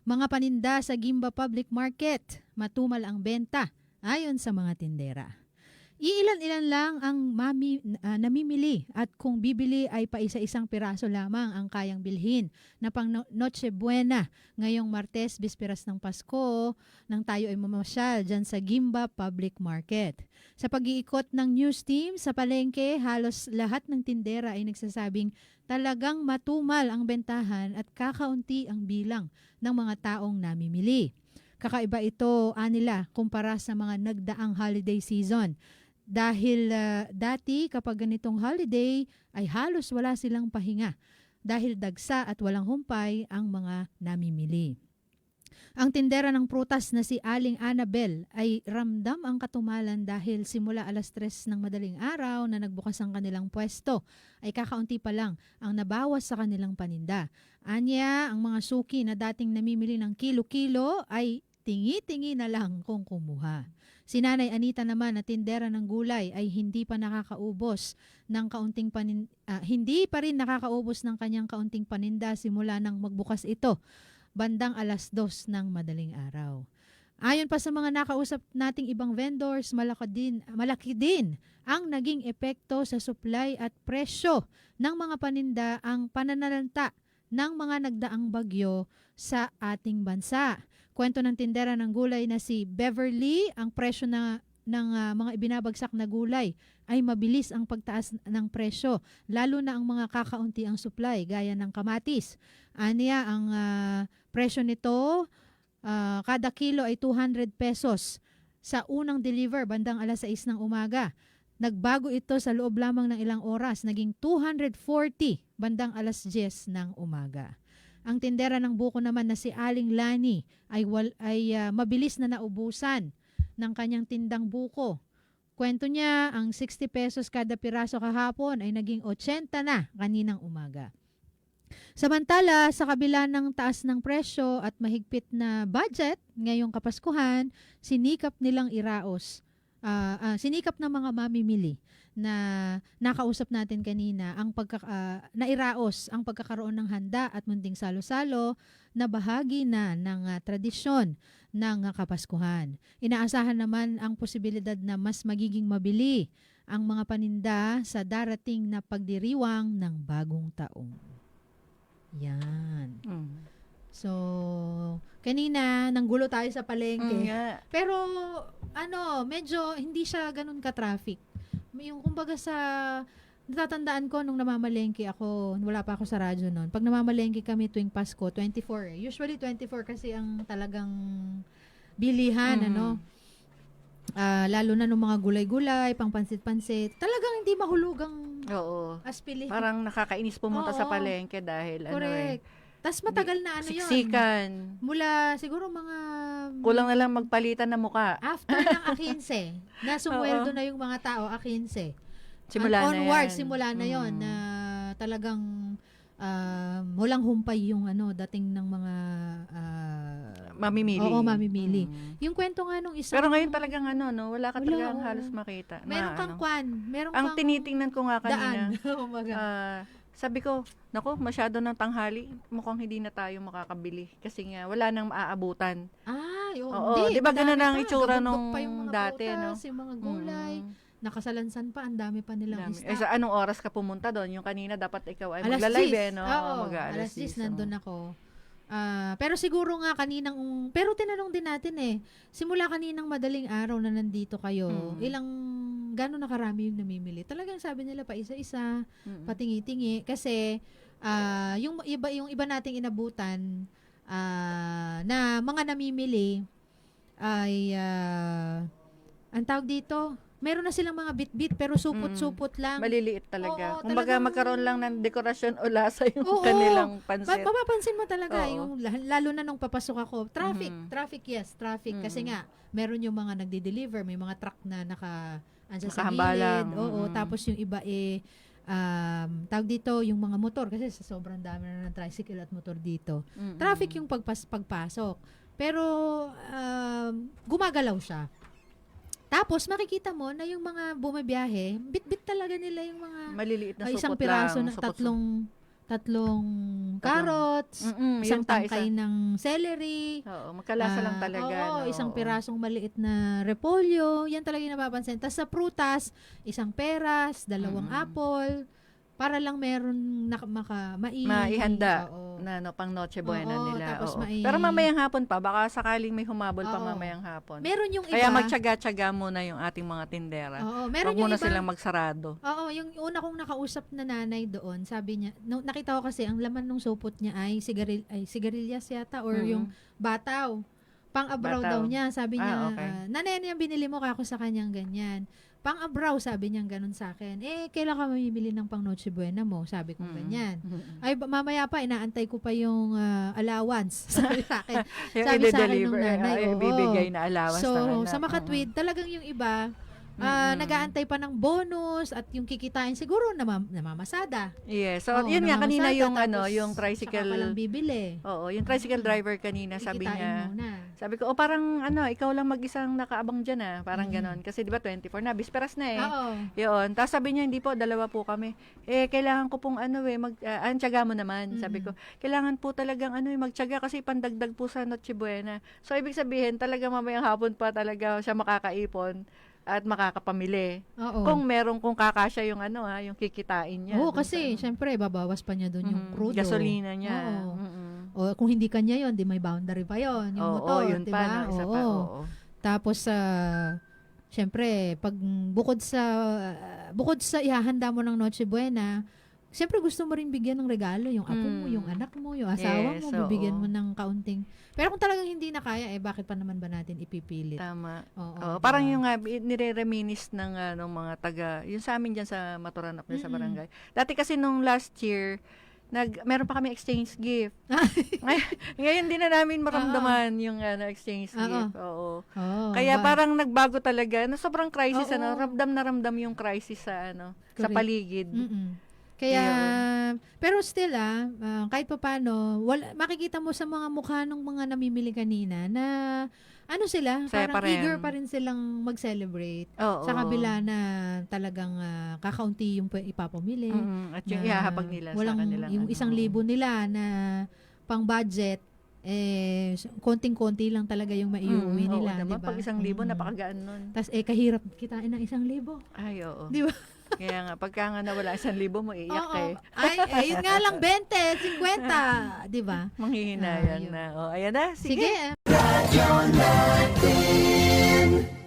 Mga paninda sa Gimba Public Market, matumal ang benta ayon sa mga tindera. Iilan-ilan lang ang mami, ah, namimili at kung bibili ay paisa-isang piraso lamang ang kayang bilhin na pang no- Noche Buena ngayong Martes, Bisperas ng Pasko, nang tayo ay mamasyal dyan sa Gimba Public Market. Sa pag-iikot ng news team sa palengke, halos lahat ng tindera ay nagsasabing talagang matumal ang bentahan at kakaunti ang bilang ng mga taong namimili. Kakaiba ito, anila, kumpara sa mga nagdaang holiday season. Dahil ah, dati kapag ganitong holiday ay halos wala silang pahinga dahil dagsa at walang humpay ang mga namimili. Ang tindera ng prutas na si Aling Annabel ay ramdam ang katumalan dahil simula alas tres ng madaling araw na nagbukas ang kanilang pwesto ay kakaunti pa lang ang nabawas sa kanilang paninda. Anya, ang mga suki na dating namimili ng kilo-kilo ay tingi-tingi na lang kung kumuha. Si Nanay Anita naman na tindera ng gulay ay hindi pa nakakaubos ng kaunting panin ah, hindi pa rin nakakaubos ng kanyang kaunting paninda simula nang magbukas ito bandang alas dos ng madaling araw. Ayon pa sa mga nakausap nating ibang vendors, malaki din, malaki din ang naging epekto sa supply at presyo ng mga paninda ang pananalanta ng mga nagdaang bagyo sa ating bansa. Kwento ng tindera ng gulay na si Beverly, ang presyo na ng ah, mga ibinabagsak na gulay ay mabilis ang pagtaas ng presyo, lalo na ang mga kakaunti ang supply gaya ng kamatis. Aniya, ang ah, presyo nito, ah, kada kilo ay 200 pesos sa unang deliver bandang alas 6 ng umaga. Nagbago ito sa loob lamang ng ilang oras, naging 240 bandang alas 10 ng umaga. Ang tindera ng buko naman na si Aling Lani ay, wal, ay ah, mabilis na naubusan ng kanyang tindang buko. Kwento niya, ang 60 pesos kada piraso kahapon ay naging 80 na kaninang umaga. Samantala, sa kabila ng taas ng presyo at mahigpit na budget ngayong Kapaskuhan, sinikap nilang iraos. ah, ah, sinikap ng mga mamimili na nakausap natin kanina ang pagka, ah, nairaos ang pagkakaroon ng handa at munting salo-salo na bahagi na ng ah, tradisyon ng ah, Kapaskuhan. Inaasahan naman ang posibilidad na mas magiging mabili ang mga paninda sa darating na pagdiriwang ng bagong taong. Yan. Mm. So, kanina, nanggulo tayo sa Mm, palengke. nga. Pero, ano, medyo hindi siya ganun ka-traffic. Yung kumbaga sa, natatandaan ko nung namamalengke ako, wala pa ako sa radyo noon. Pag namamalengke kami tuwing Pasko, 24 eh. Usually 24 kasi ang talagang bilihan, Mhm. ano. Ah, lalo na nung mga gulay-gulay, pang pansit-pansit. Talagang hindi mahulugang Oo. aspili. Parang nakakainis pumunta sa Oo. palengke dahil ano eh. Correct. Tapos matagal na ano yun. Siksikan. Mula siguro mga Kulang na lang magpalitan ng muka. after ng A15, na sumweldo na yung mga tao A15. Simula na onward, yan. simula na yon Mm. na talagang ah, walang humpay yung ano dating ng mga ah, Mamimili. Oo, mamimili. Mm. Yung kwento nga nung isa. Pero ngayon talagang ano, no, wala ka Wala, talagang halos makita. na meron kang ano. kwan, meron Ang kang tinitingnan ko nga daan. kanina, Umaga. ah, sabi ko, nako, masyado ng tanghali, mukhang hindi na tayo makakabili. Kasi nga, wala nang maaabutan. Ay, oo, Oo, hindi. di ba ganun ang itsura nung pa yung mga dati, prutas, yung mga gulay. Mm. Nakasalansan pa, ang dami pa nilang Dami. stock. Eh, sa anong oras ka pumunta doon? Yung kanina, dapat ikaw ay Alas magla-live 10. eh, no? Oo, Mag- alas 10 10, nandun oo. ako. Ah, pero siguro nga kaninang pero tinanong din natin eh. Simula kaninang madaling araw na nandito kayo, Mm. ilang gaano na karami yung namimili? Talagang sabi nila pa isa-isa, Mm-mm. patingi-tingi kasi ah, yung iba yung iba nating inabutan ah, na mga namimili ay ah, ang tawag dito, meron na silang mga bit-bit pero supot-supot lang. Maliliit talaga. Oo, Kumbaga, talagang- magkaroon lang ng dekorasyon o lasa yung Oo. kanilang Pa- pansit. mapapansin mo talaga Oo. yung la- lalo na nung papasok ako. Traffic, Mhm. traffic yes, traffic kasi Mhm. nga meron yung mga nagde-deliver, may mga truck na naka andyan sa Nakahambalang. gilid. Oo, Mhm. tapos yung iba eh um, tawag dito yung mga motor kasi sa sobrang dami na ng tricycle at motor dito. Mm-mm. Traffic yung pagpas pagpasok. Pero um, gumagalaw siya. Tapos makikita mo na yung mga bumabiyahe, bit-bit talaga nila yung mga Maliliit na ay, isang piraso lang. supot- tatlong tatlong carrots, Mm-mm, isang tangkay isa. ng celery, Oo, magkalasa lang Ah, talaga. Oo, no? isang pirasong maliit na repolyo. Yan talaga yung napapansin. Tapos sa prutas, isang peras, dalawang Mm. apple, para lang meron na, maka, mai, Maihanda. Oo. na no, pang Noche Buena Oo, nila. tapos oo. mai- Pero mamayang hapon pa, baka sakaling may humabol pa Oo. mamayang hapon. Meron yung iba. Kaya magtyaga-tyaga muna yung ating mga tindera. Oo, meron yung muna iba. silang magsarado. Oo, yung una kong nakausap na nanay doon, sabi niya, no, nakita ko kasi ang laman ng supot niya ay sigaril ay sigarilyas yata or Mm. yung bataw. Pang-abraw Bataw. daw niya. Sabi niya, Ah, okay. ah, nanay, ano yung binili mo kako sa kanyang ganyan. Pang-abraw, sabi niya ganun sa akin. Eh, kailan ka mamimili ng pang Noche Buena mo? Sabi ko Mm. ganyan. Mm-mm. Ay, mamaya pa, inaantay ko pa yung ah, allowance. Sabi sa akin. Yung sabi sa akin nung nanay, ay, oo. ibibigay na allowance So, anak. sa makatwid, talagang yung iba, ah, Mm-mm. nag-aantay pa ng bonus at yung kikitain siguro namam- namamasada. Yes. So, Oo, yun nga, kanina yung, ano, yung Saka tricycle. palang bibili. Oo, yung tricycle driver kanina, sabi Kikitain niya, muna. Sabi ko, oh, parang, ano, ikaw lang mag-isang nakaabang dyan, ah. Parang Mm. ganon. Kasi, di ba, 24 na, bisperas na, eh. Oo. Yun. Tapos sabi niya, hindi po, dalawa po kami. Eh, kailangan ko pong ano eh, mag, uh, tiyaga mo naman. Sabi ko, kailangan po talagang ano eh, magtiyaga kasi pandagdag po sa Noche Buena. So, ibig sabihin, talaga mamayang hapon pa talaga siya makakaipon at makakapamili. Oo. Kung meron kung kakasya yung ano ha, yung kikitain niya. Oo, kasi, sa, syempre, babawas pa niya doon yung Mhm, crudo. Gasolina niya. Oo. Mm-mm. O kung hindi kanya yon di may boundary pa yon yung Oo, motor, yun di ba? no, Oo. pa, oo. Tapos sa syempre, pag bukod sa bukod sa ihahanda mo ng Noche Buena, syempre gusto mo rin bigyan ng regalo yung apo mo, Mm. yung anak mo, yung asawa Yes, mo, bibigyan oo. mo ng kaunting. Pero kung talagang hindi na kaya, eh bakit pa naman ba natin ipipilit? Tama. Oo, Oo, di parang yung uh, nire-reminis ng ano, mga taga, yung sa amin dyan sa Maturanap na sa barangay. Dati kasi nung last year, nag meron pa kami exchange gift. Ngay- Ngayon din na namin maramdaman yung ano, exchange Oo. gift. Oo. Oo, Kaya ba- parang nagbago talaga. Na sobrang crisis Oo. ano, ramdam na ramdam yung crisis sa ano, sa Correct. paligid. Mm-mm. Kaya, pero still ah, ah, kahit pa paano, wala, makikita mo sa mga mukha ng mga namimili kanina na ano sila, Saya parang pa rin. eager pa rin silang mag-celebrate. Oo. Sa kabila na talagang ah, kakaunti yung ipapamili. Mm, at yung na ihahapag nila walang, sa kanilang Yung ano, isang oo. libo nila na pang budget, eh, konting-konti lang talaga yung maiuwi Mm, oo nila. naman. diba? Pag isang libo, Mm. napakagaan nun. Tapos eh, kahirap kitain ng isang libo. Ay, oo. Di ba? Kaya nga, pagka nga nawala isang libo mo, iiyak Oo. eh. Ay, eh, yun nga lang, 20, 50. Di ba? Manghihinayan Ah, yun. na. O, ayan na. Sige. Sige. you're not in.